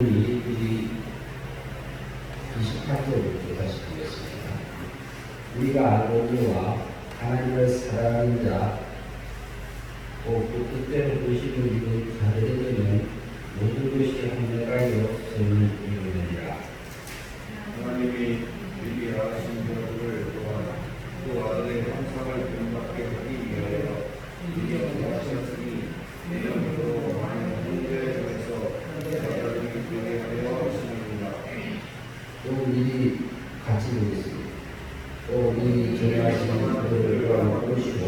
우리 28절부터 다시 보겠습니다. 우리가 아버지와 하나님을 사랑하는 자, 곧 뜻대로 보시고 이룬 자들에게는 모든 것이 합력하여 선을 이루느니라. 하나님이 미리 하신 것을 또한 또 아들의 형상을 본받게 하기 위하여 미리 하셨으니 이름으로 많은 문제에 대해서 자들이 되게 하여 하시느니라. 또 미리 같이 보겠습니다. 또 미리 정하신 그들을 또한 보시고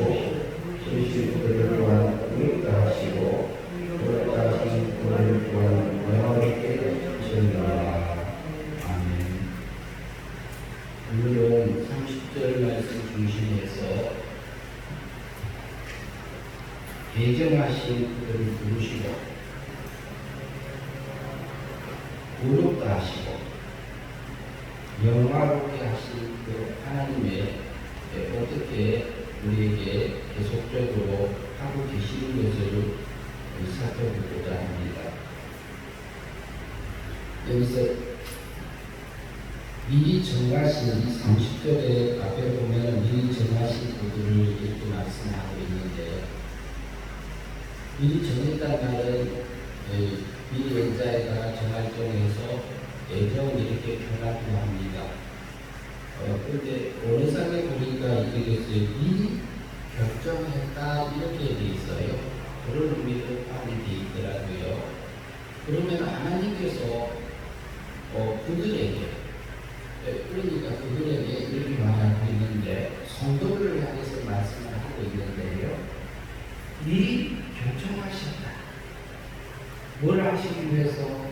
보신 그들을 또한 의롭다 하시고 의롭다 하신 그들을 또한 영화롭게 하시느니라. 아멘. 오늘은 30절 말씀 중심에서 예정하신 그들을 부르시고 의롭다 하시고 영화롭게 하신 그 하나님의 예, 어떻게 우리에게 계속적으로 하고 계시는 것을 살펴보고자 합니다. 여기서 미리 정하신 이 30절에 앞에 보면 미리 정하신 그들을 이렇게 말씀하고 있는데 미리 말은 예, 미리 연자에다가 정할정해서 예정 이렇게 표현하기도 합니다. 어, 그런데 원상에 보니까 이게 됐어요. 미리 결정했다 이렇게 돼 있어요. 그런 의미로 많이 돼 있더라고요. 그러면 하나님께서 어, 그들에게 예, 그러니까 그들에게 이렇게 말하고 있는데 성도를 향해서 말씀을 하고 있는데요. 미리 결정하셨다. 뭘 하시기 위해서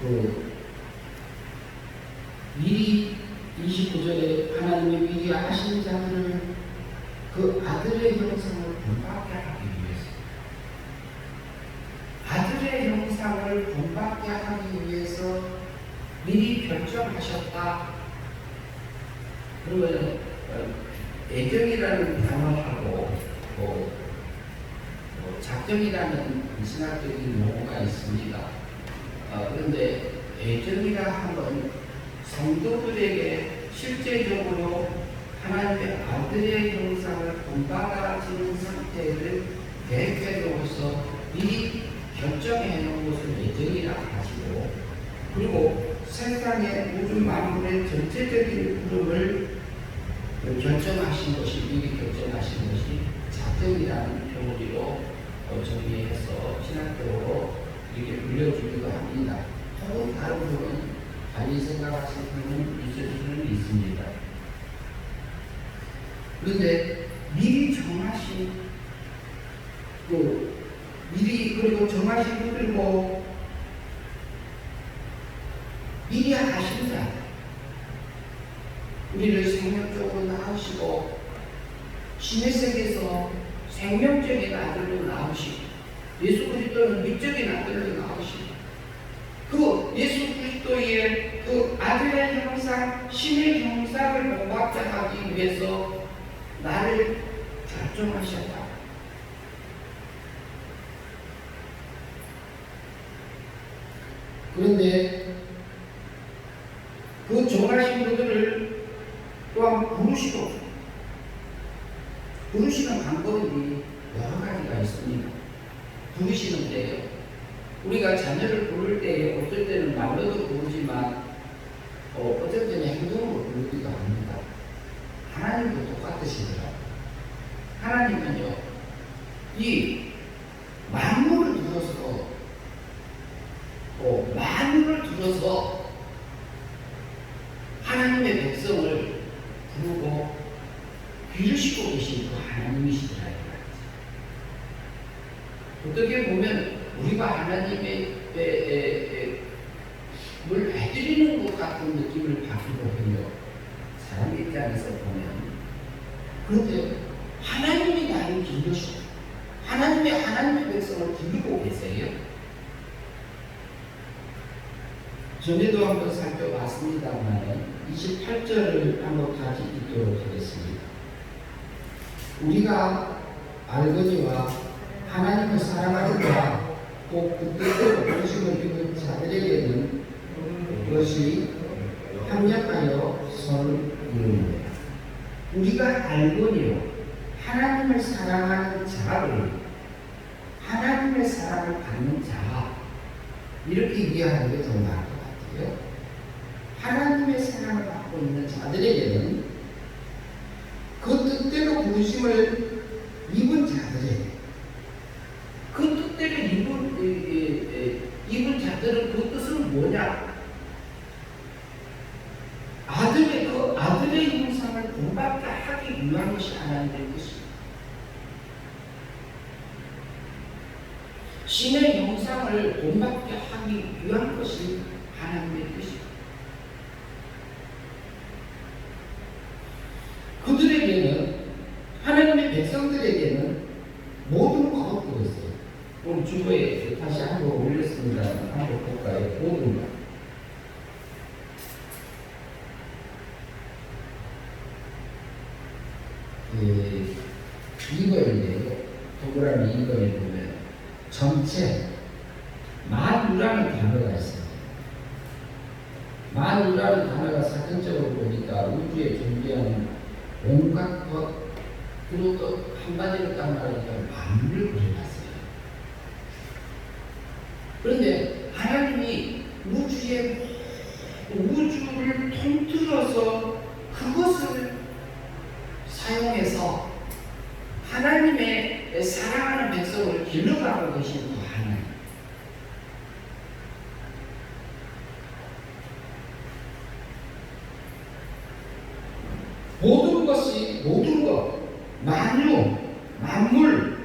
그 미리 29절에 하나님이 미리 하신 자들을 그 아들의 형상을 본받게 하기 위해서 아들의 형상을 본받게 하기 위해서 미리 결정하셨다. 그러면 어, 애정이라는 단어하고 뭐, 뭐 작정이라는 신학적인 용어가 있습니다. 어, 그런데 애정이라 함은 성도들에게 실제적으로 하나님의 아들의 형상을 본받아지는 상태를 계획해놓고서 미리 결정해 놓은 것을 애정이라 하시고 그리고 세상의 모든 만물의 전체적인 흐름을 결정하신 것이 미리 결정하신 것이 작정이라는 표현으로 어, 정리해서 신학적으로 이렇게 불려주기도 합니다. 혹은 다른 분은 달리 생각하시는 있을 수는 있습니다. 그런데 미리 정하신 그 미리 그리고 정하신 분들 뭐 미리 자 우리를 생명적으로 낳으시고 신의 세계에서 생명적인 아들로 낳으시고 예수 그리스도는 미적인 아들로 낳으시고 그 예수 그리스도의 그 아들의 형상, 신의 형상을 본받게 하기 위해서 나를 결정하셨다. 그런데 그 정하신 분들을 또한 부르시고 부르시는 방법이 여러 가지가 있습니다. 부르시는 데요. 우리가 자녀를 부를 때 어떨 때는 말로도 부르지만 어, 어떨 때는 행동으로 부르기도 합니다. 하나님도 똑같으시더라고요. 하나님은요, 이 만물을 들어서 또 만물을 들어서 하나님의 백성을 기르시고 계신 그 하나님이시더라고요. 어떻게 보면 우리가 하나님의 에, 에, 에, 뭘 해드리는 것 같은 느낌을 받기도 해요. 사람 입장에서 보면. 그런데 하나님이 나를 기르시고 하나님의 하나님의 백성을 기르고 계세요. 전에도 한번 살펴봤습니다만 28절을 한번 다시 읽도록 하겠습니다. 우리가 알거니와 하나님을 사랑하는 자 받고 그 뜻대로 부르심을 입은 자들에게는 그것이 합력하여 선을 이룹니다. 우리가 알거니와 하나님을 사랑하는 자를 하나님의 사랑을 받는 자 이렇게 이해하는 게 더 나을 것 같아요. 하나님의 사랑을 받고 있는 자들에게는 그 부르심을 입은 자들에게 그 뜻대로 입은, 입은 자들은 그 뜻은 뭐냐? 아들의 그 아들의 형상을 본받게 하기 위한 것이 하나님의 뜻입니다. 신의 형상을 본받게 하기 위한 것이 하나님의 뜻입니다. 그들에게는 하나님의 백성들에게는 모든 것도 있어요. 오늘 주보에 다시 한번 올렸습니다. 한번 볼까요? 모든 것. 그 2번인데요. 동그라미 2번에 보면 전체 만유라는 단어가 있어요. 만유라는 단어가 사전적으로 보니까 우주에 존재하는 온갖 것 그리고 또 한마디로 딱 말하니까 만물을 그려놨어요. 그런데 하나님이 우주의 우주를 통틀어서 그것을 사용해서 하나님의 사랑하는 백성을 길러가고 계신 그 하나님. 모든 것이 모든 것, 만유, 만물,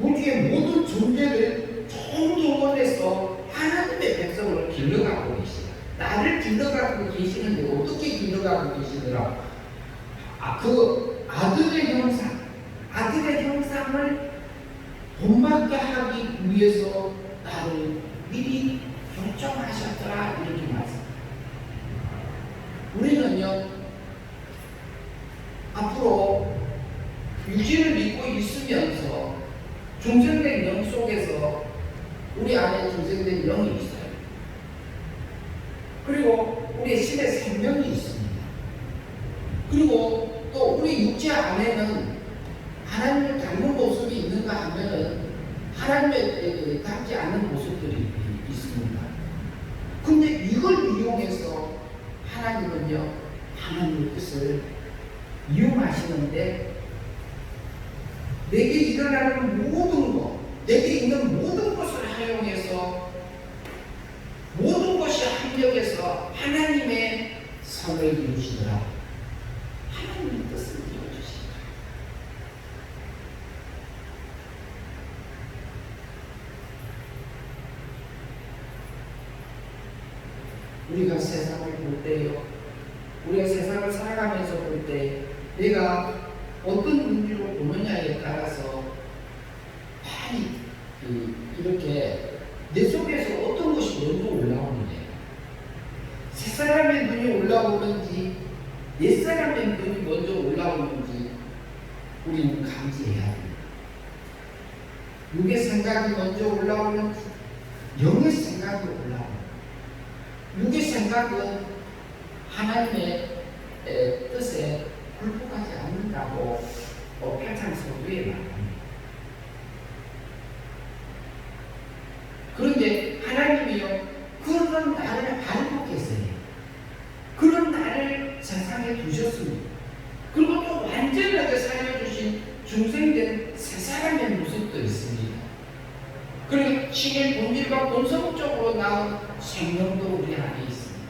우주의 모든 존재를 총동원해서 하나님의 백성을 길러가고 계시다. 나를 길러가고 계시는데 어떻게 길러가고 계시더라? 아, 그 아들의 형상, 아들의 형상을 본받게 하기 위해서 나를 미리 결정하셨더라 이렇게 말씀. 우리는요 앞으로 유지를 믿고 있으면서 중생된 영 속에서 우리 안에 중생된 영이 있어요. 그리고 우리 신의 생명이 있습니다. 그리고 또 우리 육체 안에는 하나님을 닮은 모습이 있는가 하면은 하나님의 닮지 않는 모습들이 있습니다. 근데 이걸 이용해서 하나님은요, 하나님의 뜻을 이용하시는데 내게 일어나는 모든 것, 내게 있는 모든 것을 활용해서 모든 것이 합력해서 하나님의 선을 이루시더라. 하나님의 뜻을 이루어주시더라. 우리가 세상을 볼 때요, 우리가 세상을 살아가면서 볼 때, 내가 어떤 눈으로 보느냐에 따라서 많이 그 이렇게 내 속에서 어떤 것이 먼저 올라오느냐. 세 사람의 눈이 올라오는지, 옛 사람의 눈이 먼저 올라오는지, 우리는 감지해야 합니다. 육의 생각이 먼저 올라오는지, 영의 생각이 올라오는지, 육의 생각은 하나님의 에, 뜻에 굴복하지 않는다고 어, 팔창서두에 말합니다. 그런데 하나님이요 그런 나를 알고 계세요. 그런 나를 세상에 두셨습니다. 그리고 또 완전하게 살려주신 중생된 세 사람의 모습도 있습니다. 그리고 신의 본질과 본성적으로 나온 생명도 우리 안에 있습니다.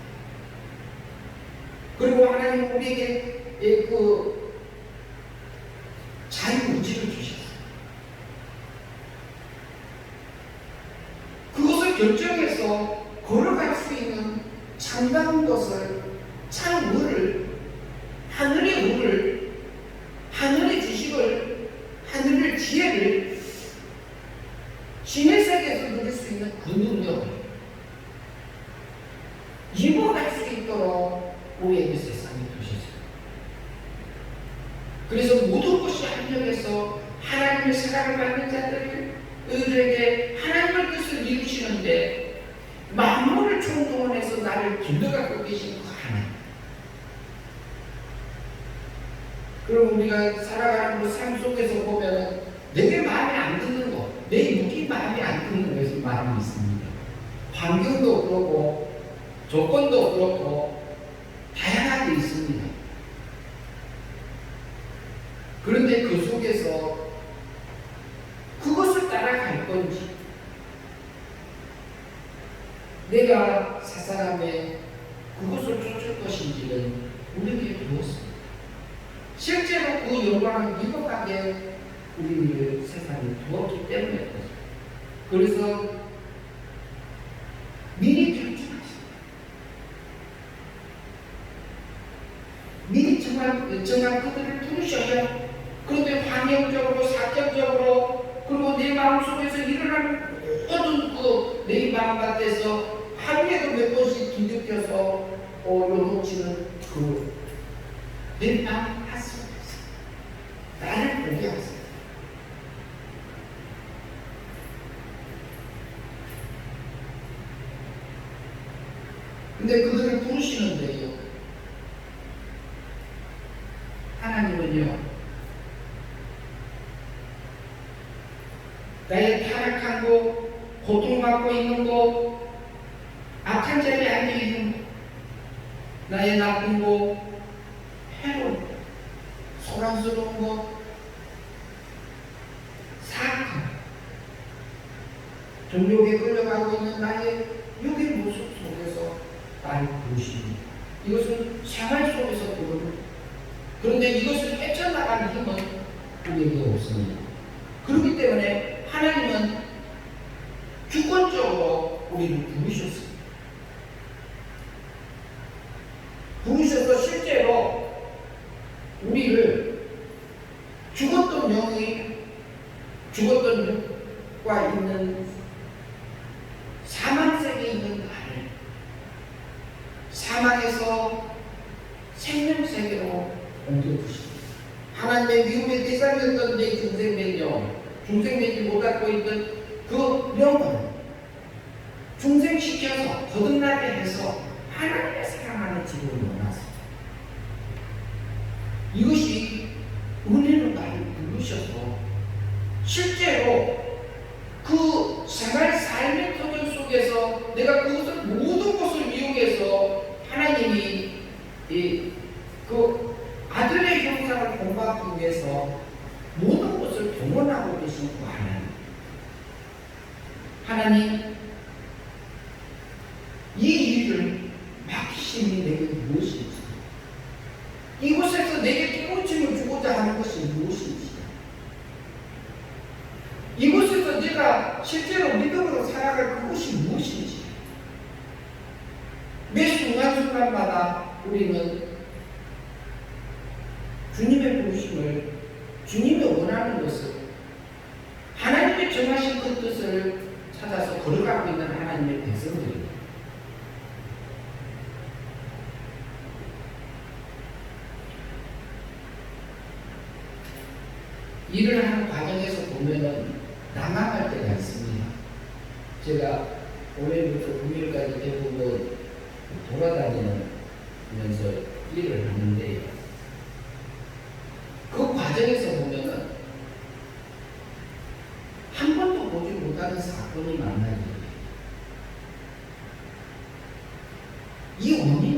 그리고 하나님 우리에게 예, 그 자유의지를 주셨어요. 그것을 결정해서 걸어갈 수 있는 참다운 것을 참의를 하늘의 의를 그런데 그 속에서 그것을 따라갈 건지 내가 사사람의 그것을 쫓을 것인지는 우리에게 배웠습니다. 실제로 그 영광을 미혹하게 우리를 세상에 두었기 때문에 그래서 근데 그들을 부르시는데요. 하나님은요. 나의 타락하고 고통받고 있는 곳, 우리를 죽었던 영이 죽었던 육과 있는 이 일을 막심이 내게 무엇인지. 이곳에서 내게 깨우침을 주고자 하는 것이 무엇인지. 이곳에서 내가 실제로 믿음으로 살아갈 그것이 무엇인지. 매 순간순간마다 우리는 一五年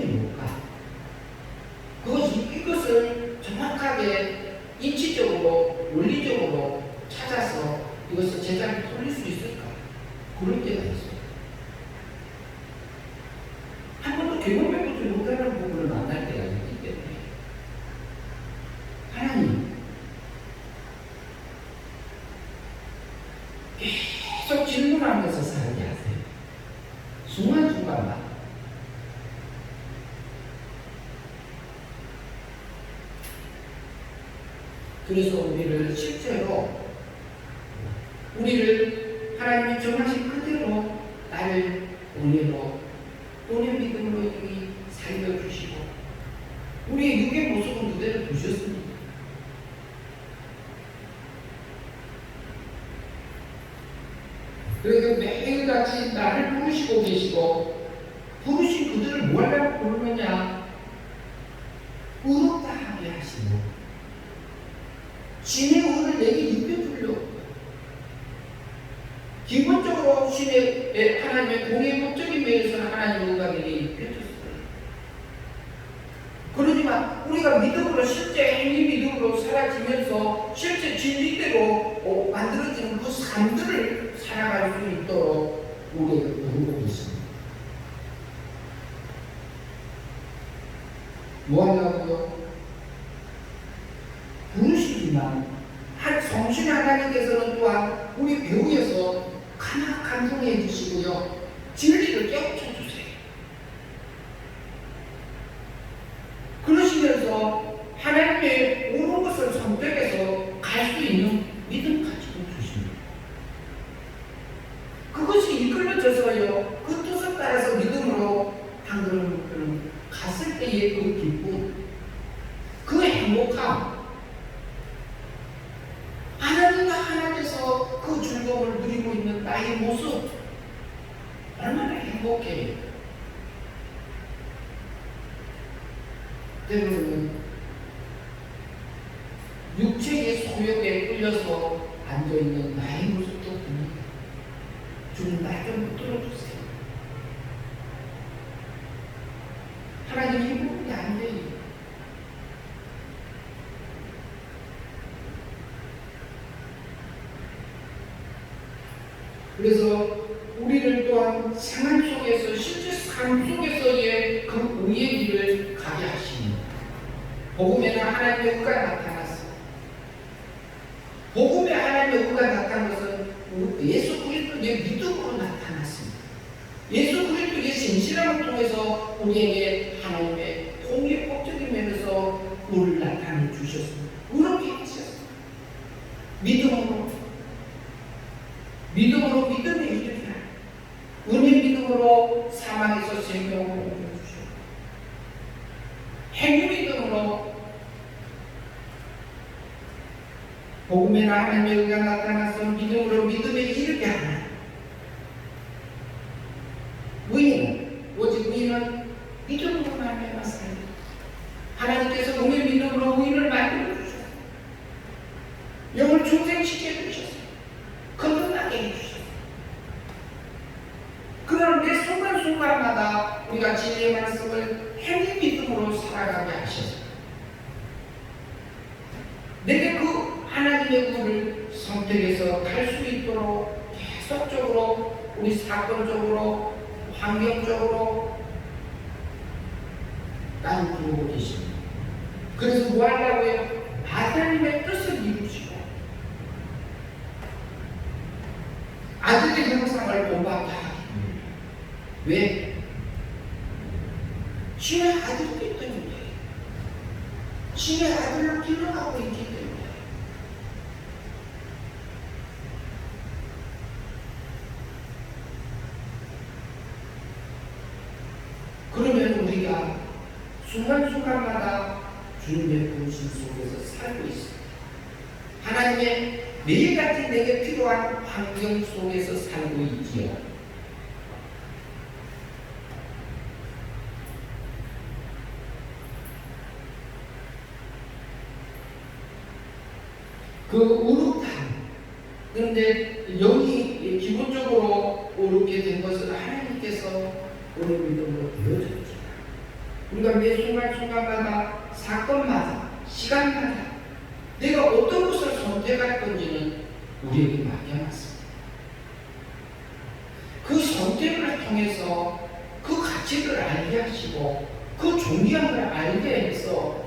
그래서 우리를 실제로 우리를 하나님이 정하신 그대로 나를 은혜로 또는 믿음으로 이미 살려주시고 우리의 육의 모습은 그대로 두셨습니다. 그래도 매일같이 나를 부르시고 계시고 뭐냐고요? 부르시지만 한 성신 하나님께서는 또한 우리 배우에서 가만 간중해 주시고요. 진리를 깨우쳐 생활 속에서 실제 삶 속에서의 그 우리의 길을 가게 하시니, 복음에는 하나님의 가 나타나 행위민으로 뭐 복음의 하나님의 의가 나타났음 믿음으로 믿음에 이르게 하라. 아들의 형상을 본받다. 왜? 신의 아들이기 때문에. 신의 아들로 길러가고 있기 때문에. 그러면 우리가 순간순간마다 주님의 본신 속에서 살고 있습니다. 하나님의 매일 같은 내게 필요한 환경 속에서 살고 있기에 그 우룩함 그런데 여기 기본적으로 우룩게 된 것은 하나님께서 우룩 믿음으로 보여줬죠 우리가 매 순간순간마다 사건마다 시간마다 내가 어떤 것을 선택할 건지는 우리에게 맡겨놨습니다. 통해서 그 가치를 알게 하시고 그 존귀함을 알게 해서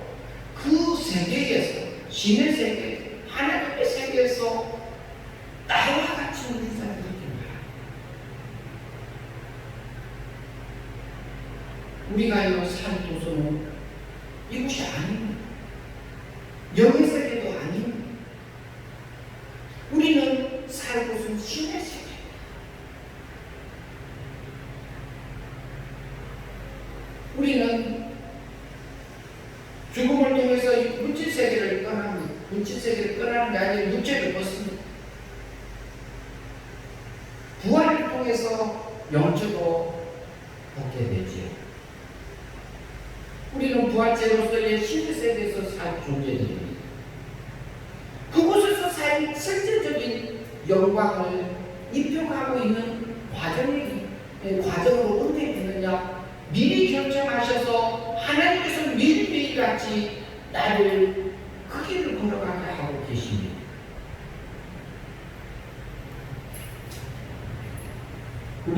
그 세계에서 신의 세계 하나님의 문제를 벗습니다. 부활을 통해서 영주도 얻게 되지요. 우리는 부활체로서의 신세대에서 살 존재들입니다. 그곳에서 살 실질적인 영광을 입혀가고 있는 과정이, 예, 과정으로 은퇴했느냐 미리 결정하셔서 하나님께서 미리미리 같이 나를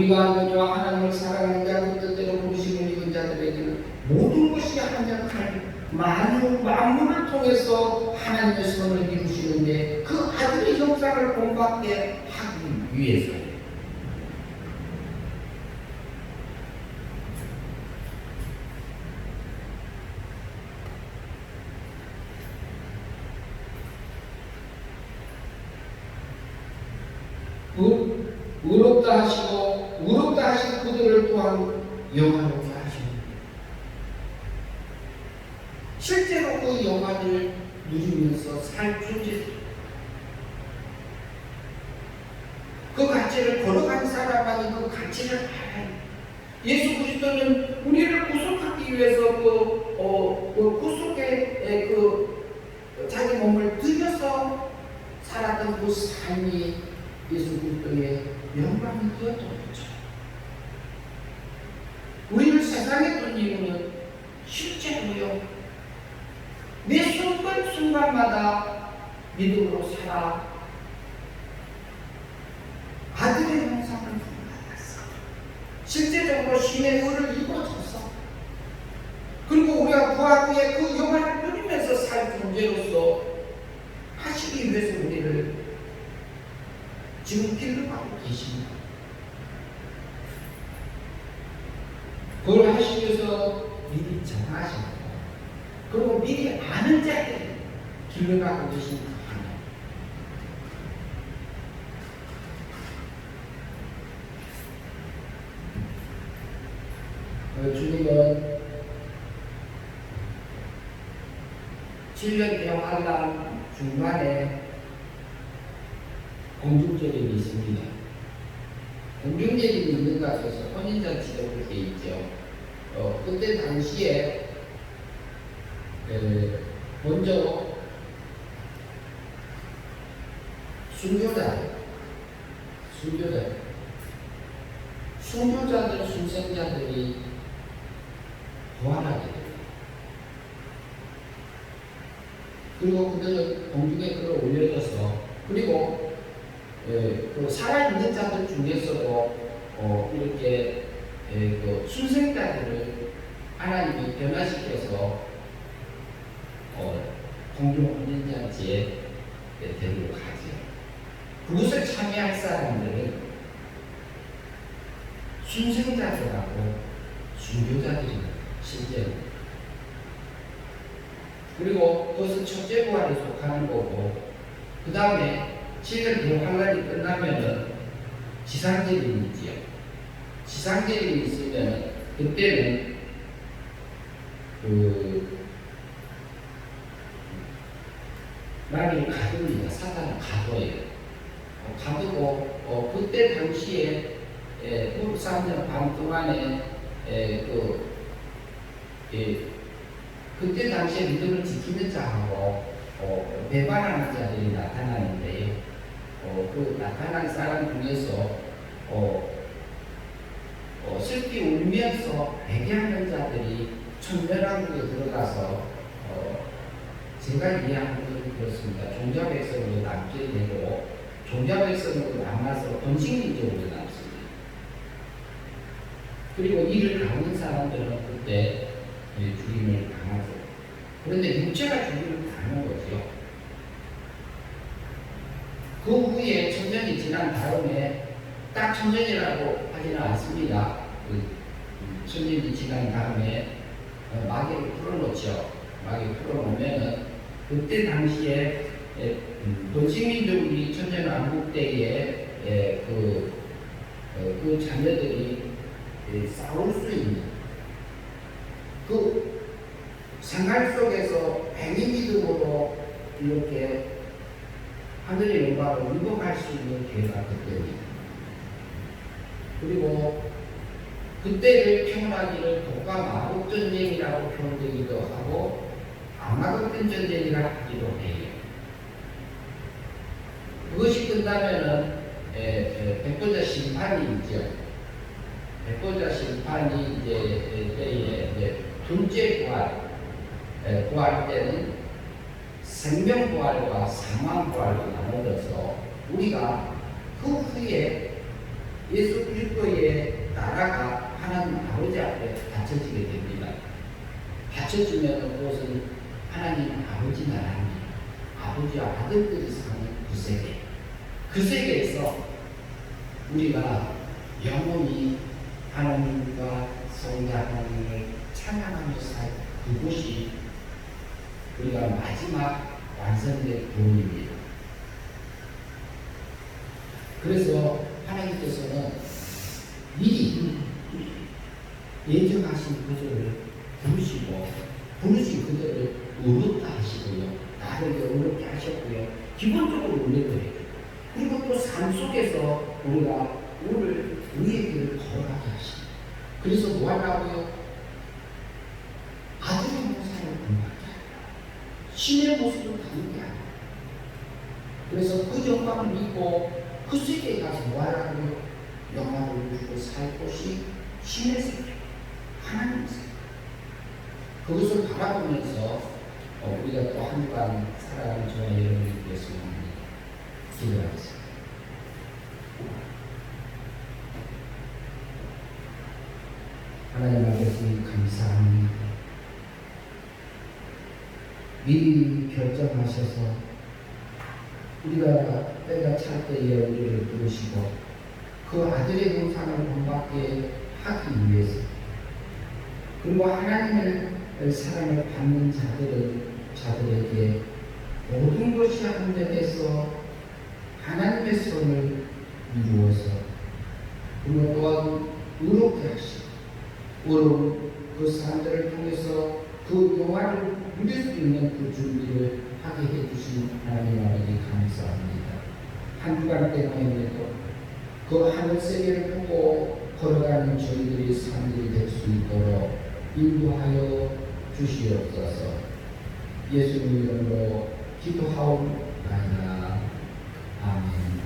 우리가 그저 하나님을 사랑하는 자, 그 뜻대로 부르심을 입은 자들에게는 모든 것이 하나님 만유 만물을 통해서 하나님의 선을 이루시는데 그 아들의 형상을 본받게 하기 위해서. 의- 의롭다 하시고 그들을 또한 영화롭게 하십니다. 실제로 그 영화를 누리면서 살 존재 그 가치를 걸어간 사람만이 그 가치를 알아요. 예수 그리스도는 우리를 구속하기 위해서 그, 어, 그 구속의 그 자기 몸을 들여서 살았던 그 삶이 예수 그리스도의 영광이 되었던 거죠. 우리를 세상에 둔 이유는 실제로요. 매 순간순간마다 믿음으로 살아 아들의 형상을 본받았어. 실제적으로 신의 의를 입어줘서 그리고 우리가 부활 후에 그 영화를 누리면서 살 존재로서 하시기 위해서 우리를 지금 길러가고 계십니다. 그걸 하시기 위해서 미리 정하신 거예요. 그리고 미리 아는 자들이 길러가고 하나님. 어, 주님은 7년 대환란 중간에 공중제림이 있습니다. 공중제림이 있는 곳에서 혼인잔치가 그렇게 있죠. 어, 그때 당시에 에, 먼저 순교자, 순교자, 순교자들, 순생자들이 부활하게 돼요. 그리고 그들은 공중에 끌어올려져서 그리고 예, 그 살아있는 자들 중에서도 어, 이렇게 예, 그 순생자들을 하나님이 변화시켜서 어, 공중 혼인잔치에 예, 데리고 가죠. 그것을 참여할 사람들은 순생자들하고 순교자들이 실제로 그리고 그것은 첫째 부활에 속하는 거고 그 다음에 7년 대환란이 끝나면은 지상제림이 있지요. 지상제림이 있으면 그때는 그 나를 가둡니다. 사단을 가둬요. 어, 가두고 어, 그때 당시에 에, 그 3년 반 동안에 에, 그 예, 그때 당시에 믿음을 지키는 자하고 어, 배반하는 자들이 나타나는데요. 어, 그 나타난 사람 중에서 어, 어, 슬피 울면서 배교하는 자들이 천멸왕국에 들어가서 어, 제가 이해하는 것은 그렇습니다. 종자 백성으로 남게 되고 종자 백성으로 남아서 번식민족으로 남습니다. 그리고 이를 가는 사람들은 그때 예, 죽임을 당하죠. 그런데 육체가 죽임을 당하는 거죠. 그 후에 천년이 지난 다음에 딱 천년이라고 하지는 않습니다. 그 음, 천년이 지난 다음에 어, 마개를 풀어놓죠. 마개 풀어놓으면은 그때 당시에 에, 음, 도시민족이 천년 왕국 때에 에, 그, 어, 그 자녀들이 에, 싸울 수 있는 그 생활 속에서 행위 믿음으로 이렇게 하늘의 영광을 위복할 수 있는 기회가 그때입니다. 그리고 그때를 표현하기를 독과 마법 전쟁이라고 표현되기도 하고 아마겟돈 전쟁이라고 하기도 해요. 그것이 끝나면은 에, 에, 백보자 심판이 있죠. 백보자 심판이 이제 에, 때에 이제 둘째 부활, 에, 부활 때는 생명 부활과 사망 부활로 나눠져서 우리가 그 후에 예수 그리스도의 나라가 하나님 아버지 앞에 바쳐지게 됩니다. 바쳐지면 그것은 하나님 아버지 나라입니다. 아버지와 아들들이 사는 그 세계. 그 세계에서 우리가 영원히 하나님과 성자 하나님을 찬양하며 살 그곳이 우리가 마지막 완성된 교훈입니다. 그래서 하나님께서는 미리 예정하신 그들을 부르시고 부르신 그들을 의롭다 하시고요. 나를 의롭게 하셨고요. 기본적으로 은혜를 그리고 또 삶 속에서 우리가 오늘 우리의 길을 걸어가게 하시고 그래서 뭐 하라고요? 아들의 모습을 공부하게 하고 신의 모습을 가는 게 아니라 그래서 그 영광을 믿고 그 세계에 가서 뭐 하라고요? 영광을 주고 살 곳이 신의 세계, 하나님의 세계. 그것을 바라보면서 어, 우리가 또 한 주간 살아가는 저와 여러분을 위해서 기도하겠습니다. 하나님 아버지 감사합니다. 미리 결정하셔서 우리가 때가 찰 때에 우리를 부르시고 그 아들의 형상을 본받게 하기 위해서 그리고 하나님의 사랑을 받는 자들은 자들에게 모든 것이 한전해서 하나님의 선을 이루어서 그리고 또한 의롭게 하시고 그 사람들을 통해서 그 영화를 누릴 수 있는 그 준비를 하게 해주신 하나님 아버지 감사합니다. 한 주간 동안에도 그 하늘 세계를 보고 걸어가는 저희들의 삶들이 될 수 있도록 인도하여 주시옵소서. 예수님 이름으로 기도하옵나이다. 아멘.